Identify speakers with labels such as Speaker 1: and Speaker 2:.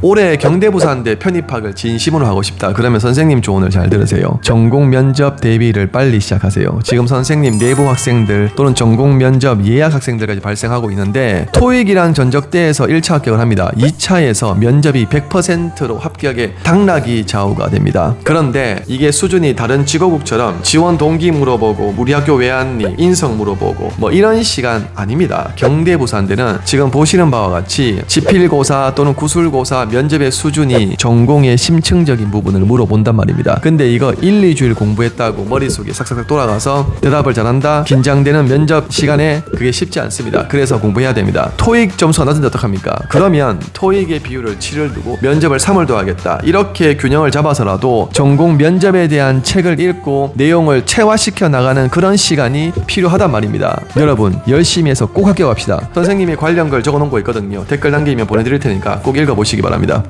Speaker 1: 올해 경대부산대 편입학을 진심으로 하고 싶다. 그러면 선생님 조언을 잘 들으세요. 전공 면접 대비를 빨리 시작하세요. 지금 선생님 내부 학생들 또는 전공 면접 예약 학생들까지 발생하고 있는데 토익이랑 전적대에서 1차 합격을 합니다. 2차에서 면접이 100%로 합격에 당락이 좌우가 됩니다. 그런데 이게 수준이 다른 직업국처럼 지원 동기 물어보고 우리 학교 왜 왔니 인성 물어보고 뭐 이런 시간 아닙니다. 경대부산대는 지금 보시는 바와 같이 지필고사 또는 구술고사 면접의 수준이 전공의 심층적인 부분을 물어본단 말입니다. 근데 이거 1, 2주일 공부했다고 머릿속에 싹싹싹 돌아가서 대답을 잘한다 긴장되는 면접 시간에 그게 쉽지 않습니다. 그래서 공부해야 됩니다. 토익 점수가 낮은데 어떡합니까? 그러면 토익의 비율을 7을 두고 면접을 3을 더하겠다. 이렇게 균형을 잡아서라도 전공 면접에 대한 책을 읽고 내용을 체화시켜 나가는 그런 시간이 필요하단 말입니다. 여러분 열심히 해서 꼭 합격합시다. 선생님이 관련 걸 적어놓은 거 있거든요. 댓글 남기면 보내드릴 테니까 꼭 읽어보시기 바랍니다.